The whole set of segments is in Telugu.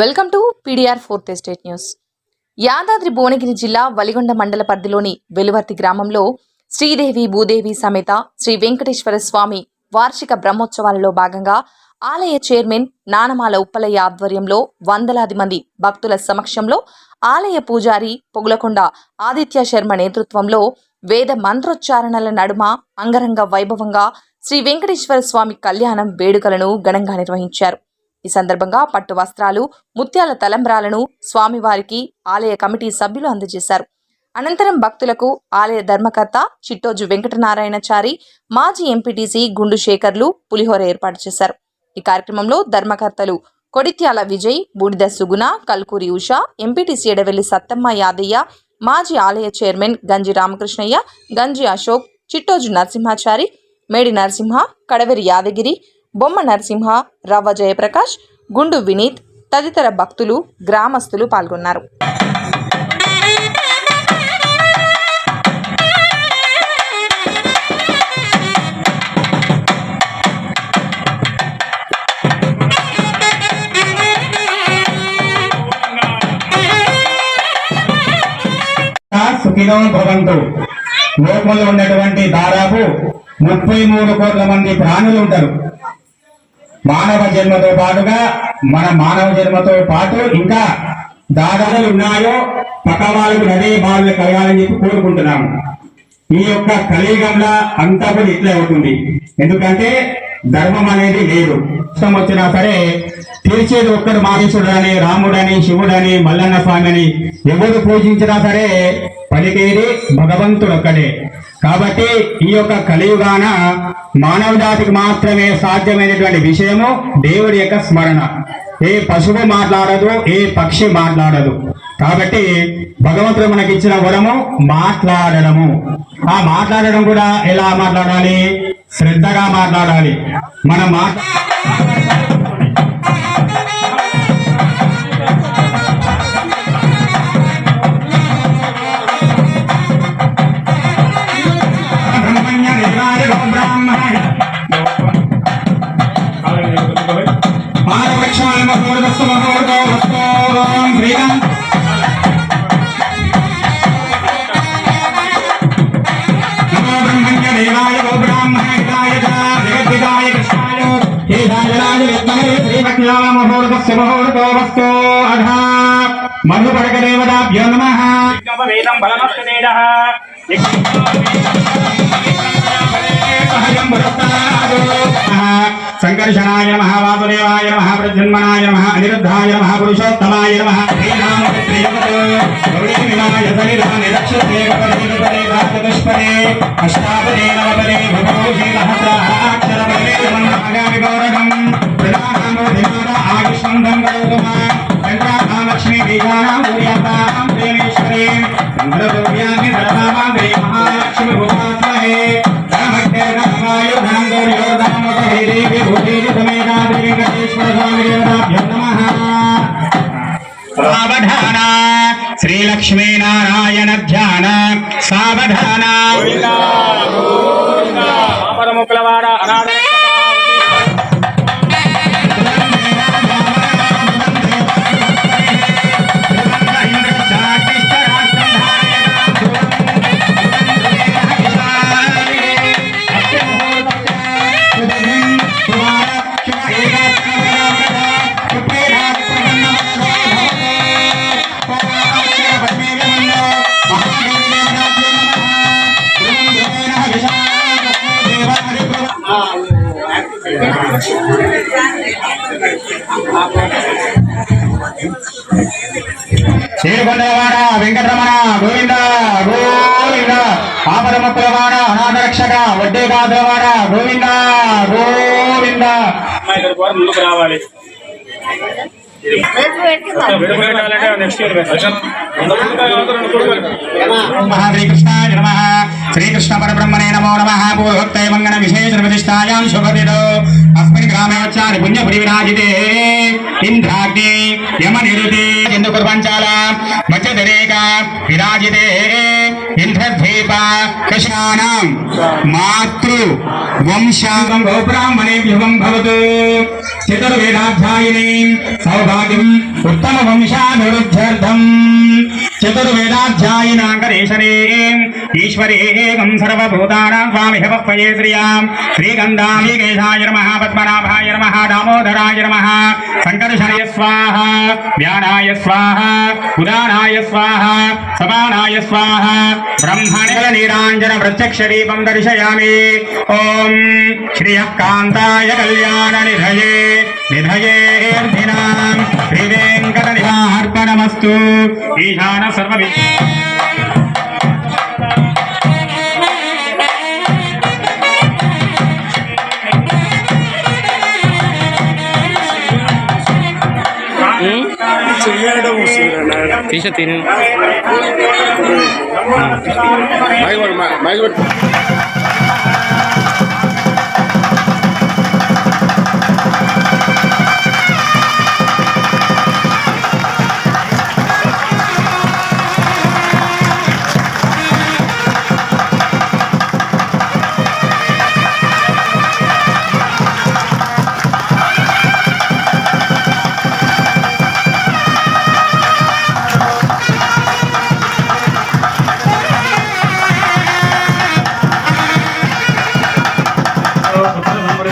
Welcome to PDR fourth estate news. Yadadri Bhuvanagiri జిల్లా వలిగొండ మండల పరిధిలోని వెలువర్తి గ్రామంలో శ్రీదేవి భూదేవి సమేత శ్రీ వెంకటేశ్వర స్వామి వార్షిక బ్రహ్మోత్సవాలలో భాగంగా ఆలయ చైర్మన్ నానమాల ఉప్పలయ్య ఆధ్వర్యంలో వందలాది మంది భక్తుల సమక్షంలో ఆలయ పూజారి పొగులకొండ ఆదిత్య శర్మ నేతృత్వంలో వేద మంత్రోచ్చారణల నడుమ అంగరంగ వైభవంగా శ్రీ వెంకటేశ్వర స్వామి కళ్యాణం వేడుకలను ఘనంగా నిర్వహించారు. ఈ సందర్భంగా పట్టు వస్త్రాలు ముత్యాల తలంబ్రాలను స్వామివారికి ఆలయ కమిటీ సభ్యులు అందజేశారు. అనంతరం భక్తులకు ఆలయ ధర్మకర్త చిట్టోజు వెంకటనారాయణచారి మాజీ ఎంపీటీసీ గుండు శేఖర్లు పులిహోర ఏర్పాటు చేశారు. ఈ కార్యక్రమంలో ధర్మకర్తలు కొడిత్యాల విజయ్ బూడిద సుగుణ కల్కూరి ఉష ఎంపీటీసీ ఎడవెల్లి సత్తమ్మ యాదయ్య మాజీ ఆలయ చైర్మన్ గంజి రామకృష్ణయ్య గంజి అశోక్ చిట్టోజు నరసింహాచారి మేడి నరసింహ కడవెరి యాదగిరి బొమ్మ నరసింహ రవ్వ జయప్రకాష్ గుండు వినీత్ తదితర భక్తులు గ్రామస్తులు పాల్గొన్నారు. సుఖినో భవంతు. లోకంలో ఉన్నటువంటి దాదాపు ముప్పై మూడు కోట్ల మంది ప్రాణులు ఉంటారు. మానవ జన్మతో పాటుగా మన మానవ జన్మతో పాటు ఇంకా దాదాలు ఉన్నాయో పక్క వాళ్ళకు నదే బాధలు కలగాలని చెప్పి కోరుకుంటున్నాము. ఈ యొక్క కలియుగంలో అంతా కూడా ఇట్లే అవుతుంది. ఎందుకంటే ధర్మం అనేది లేదు. ఇష్టం వచ్చినా సరే తీర్చేది ఒక్కడు మాగేశుడు అని రాముడని శివుడని మల్లన్న స్వామి అని ఎవరు పూజించినా సరే పలికేది భగవంతుడు ఒక్కడే. కాబట్టి ఈ యొక్క కలియుగాన మానవ జాతికి మాత్రమే సాధ్యమైనటువంటి విషయము దేవుడి యొక్క స్మరణ. ఏ పశువు మాట్లాడదు ఏ పక్షి మాట్లాడదు. కాబట్టి భగవంతుడు మనకి ఇచ్చిన వరము మాట్లాడడము. ఆ మాట్లాడడం కూడా ఎలా మాట్లాడాలి? శ్రద్ధగా మాట్లాడాలి. మనం మాట్లా కేదాయనాయ విద్మహే శ్రీమక్యాల మహోదస్సు మహోదో వస్తో అధా మధుపడక దేవతాభ్యో నమః. వేదం బలమస్తేజః సంకర్షణాయ నమ వాసుదేవాయ నమ ప్రజన్మనాయ నమ అనిరుద్ధాయ నమ పురుషోత్తమాయ నమ. అష్టాపదే నవపదే భగవతి సహస్రాక్షరపదే ఆగామి చేరుకొండవాడ వెంకటరమణ గోవింద గోవింద ఆపదముక్కులవాడ అనాథరక్షక వడ్డే కాదులవాడ గోవింద గోవింద. అమ్మాయి ఇద్దరు కూడా ముందుకు రావాలి. విడిపెట్టాలంటే నెక్స్ట్ ఇయర్ మహాశ్రీకృష్ణాయ నమ. శ్రీకృష్ణ పరబ్రహ్మణే నమో నమ. పూర్వోక్తయ మంగళ విశేష ప్రతిష్టాయాం శుభదిదో అస్మిన్ గ్రామే వచ్చారి పుణ్యపురి విరాజితే ఇంద్రాగ్ని యమ నిరుతి. ఇందు కుర్వంచాల మధ్యదరేక విరాజితే. ఇంద్రద్వీప కృష్ణానాం మాతృ వంశాంగం గోబ్రాహ్మణే యుగం భవతు. చతుర్వేదాధ్యాయిని సౌభాగ్యం ఉత్తమ వంశాభివృద్ధ్యర్థం చతుర్వేదాధ్యాయినాంకరేశరే ఈశ్వరేకం సర్వభూతానాం స్వామి హవపయే శ్రియాం. శ్రీగంధామీకేశాయ నమః పద్మనాభాయ నమః దామోదరాయ నమః. సంకర్షణాయ స్వాహ వ్యానాయ స్వాహ ఉదానాయ స్వాహ సమానాయ స్వాహ. బ్రహ్మణిల నీరాంజన ప్రత్యక్ష దీపం దర్శయామి ఓం శ్రియ కాంతాయ కళ్యాణ నిధయే నిధయేర్ధినాం శ్రీ వెంకట ఈశాన సర్వ తీసిన తీరు. మైక్ మైక్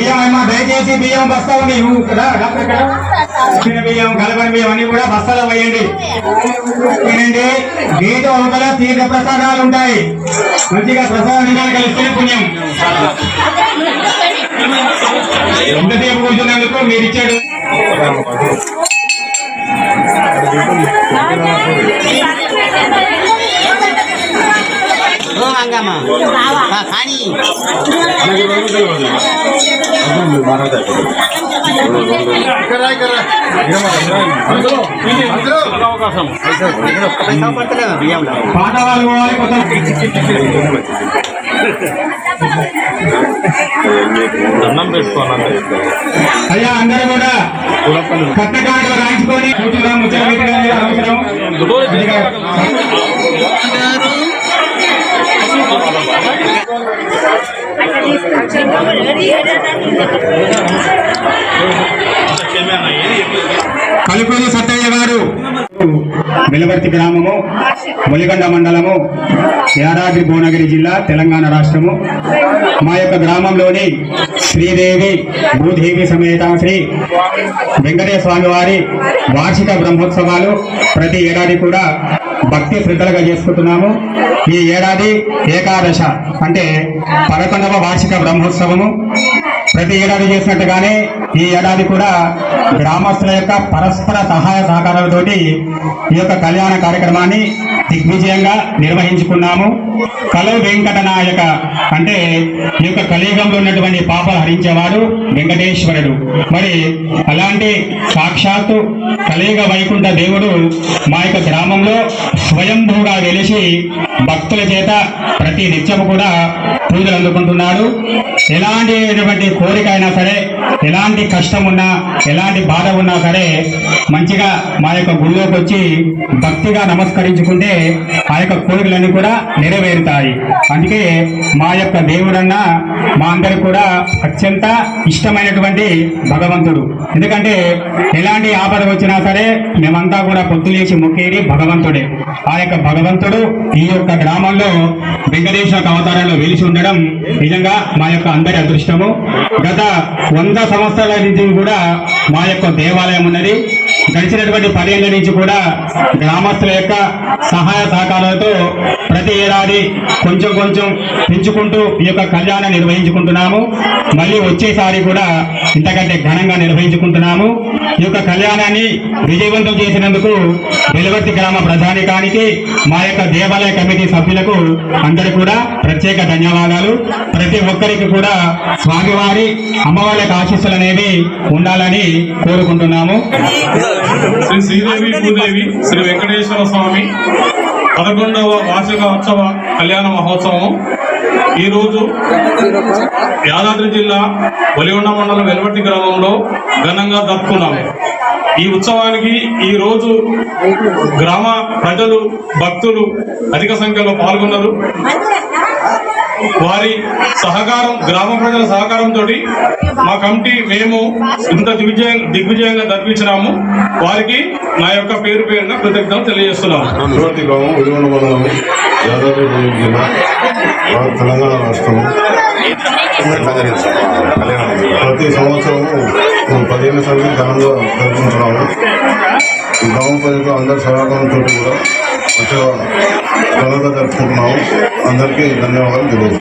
బియ్యం ఏమో దయచేసి బియ్యం బస్తా ఉంది కదా డాక్టర్ ఇక్కడ ఇచ్చిన బియ్యం కలపని బియ్యం అన్ని కూడా బస్తాలో వేయండి. తినండి. గీత అవతల తీర్థ ప్రసాదాలు ఉంటాయి. మంచిగా ప్రసాదం కలిస్తే పుణ్యం. ఎంతసేపు కూర్చున్నందుకు మీరు ఇచ్చాడు కానీ పోవాలి కొత్త దండం పెట్టుకోవాలంటే. అయ్యా అందరూ కూడా కట్టకాడలు రాయించుకొని కూర్చున్నాం ముచ్చట పెట్టడం అవసరం సత్తయ్య గారు వెలువర్తి గ్రామము ములిగండ మండలము యాదాద్రి భువనగిరి జిల్లా తెలంగాణ రాష్ట్రము. మా యొక్క గ్రామంలోని శ్రీదేవి భూదేవి సమేత శ్రీ వెంకటేశ్వర స్వామి వారి వార్షిక బ్రహ్మోత్సవాలు ప్రతి ఏడాది కూడా భక్తి శ్రద్ధలుగా చేసుకుంటున్నాము. ఈ ఏడాది ఏకాదశ అంటే పదకొండవ వార్షిక బ్రహ్మోత్సవము. ప్రతి ఏడాది చేసినట్టుగానే ఈ ఏడాది కూడా గ్రామస్తుల యొక్క పరస్పర సహాయ సహకారాలతోటి ఈ యొక్క కళ్యాణ కార్యక్రమాన్ని దిగ్విజయంగా నిర్వహించుకున్నాము. కలో వెంకట నాయక అంటే ఈ యొక్క కలియుగంలో ఉన్నటువంటి పాప హరించేవాడు వెంకటేశ్వరుడు. మరి అలాంటి సాక్షాత్తు కలియుగ వైకుంఠ దేవుడు మా యొక్క గ్రామంలో స్వయంభూగా వెలిసి భక్తుల చేత ప్రతి నిత్యము కూడా పూజలు అందుకుంటున్నాడు. ఎలాంటి కోరిక అయినా సరే ఎలాంటి కష్టం ఉన్నా ఎలాంటి బాధ ఉన్నా సరే మంచిగా మా యొక్క గుళ్ళోకి వచ్చి భక్తిగా నమస్కరించుకుంటే ఆ యొక్క కోరికలన్నీ కూడా నెరవేరుతాయి. అందుకే మా యొక్క దేవుడన్న మా అందరికి కూడా అత్యంత ఇష్టమైనటువంటి భగవంతుడు. ఎందుకంటే ఎలాంటి ఆపద వచ్చినా సరే మేమంతా కూడా పొత్తులేసి మొక్కేది భగవంతుడే. ఆ యొక్క భగవంతుడు ఈ యొక్క గ్రామంలో వెంకటేశ్వర అవతారంలో వెలిసి ఉండడం నిజంగా మా యొక్క అందరి అదృష్టము. గత వంద సంవత్సరాల నుంచి కూడా మా యొక్క దేవాలయం ఉన్నది. గడిచినటువంటి పదేళ్ళ నుంచి కూడా గ్రామస్తుల యొక్క సహాయ సహకారాలతో ప్రతి ఏడాది కొంచెం కొంచెం పెంచుకుంటూ ఈ యొక్క కళ్యాణం నిర్వహించుకుంటున్నాము. మళ్ళీ వచ్చేసారి కూడా ఇంతకంటే ఘనంగా నిర్వహించుకుంటున్నాము. ఈ యొక్క కళ్యాణాన్ని విజయవంతం చేసినందుకు వెలువర్తి గ్రామ ప్రధానికానికి మా యొక్క దేవాలయ కమిటీ సభ్యులకు అందరికీ కూడా ప్రత్యేక ధన్యవాదాలు. ప్రతి ఒక్కరికి కూడా స్వామివారి అమ్మవారి యొక్క ఆశీస్సులు అనేవి ఉండాలని కోరుకుంటున్నాము. శ్రీ శ్రీదేవి భూదేవి శ్రీ వెంకటేశ్వర స్వామి పదకొండవ వార్షిక ఉత్సవ కళ్యాణ మహోత్సవం ఈరోజు యాదాద్రి జిల్లా ఒలిగొండ మండలం వెలువట్టి గ్రామంలో ఘనంగా జరుపుకున్నాము. ఈ ఉత్సవానికి ఈ రోజు గ్రామ ప్రజలు భక్తులు అధిక సంఖ్యలో పాల్గొన్నారు. వారి సహకారం గ్రామ ప్రజల సహకారంతో మా కమిటీ మేము ఇంత దిగ్విజయం దిగ్విజయంగా జరిపించినాము. వారికి నా యొక్క పేరు పేరున కృతజ్ఞతలు తెలియజేస్తున్నాము. తెలంగాణ రాష్ట్రం ప్రతి సంవత్సరం పదిహేను సంఖ్య ఘనంగా జరుపుకుంటున్నాము. ఈ గ్రామ ప్రజలు అందరి సహకారంతో కూడా మంచిగా ఘనంగా జరుపుకుంటున్నాము. అందరికీ ధన్యవాదాలు తెలియదు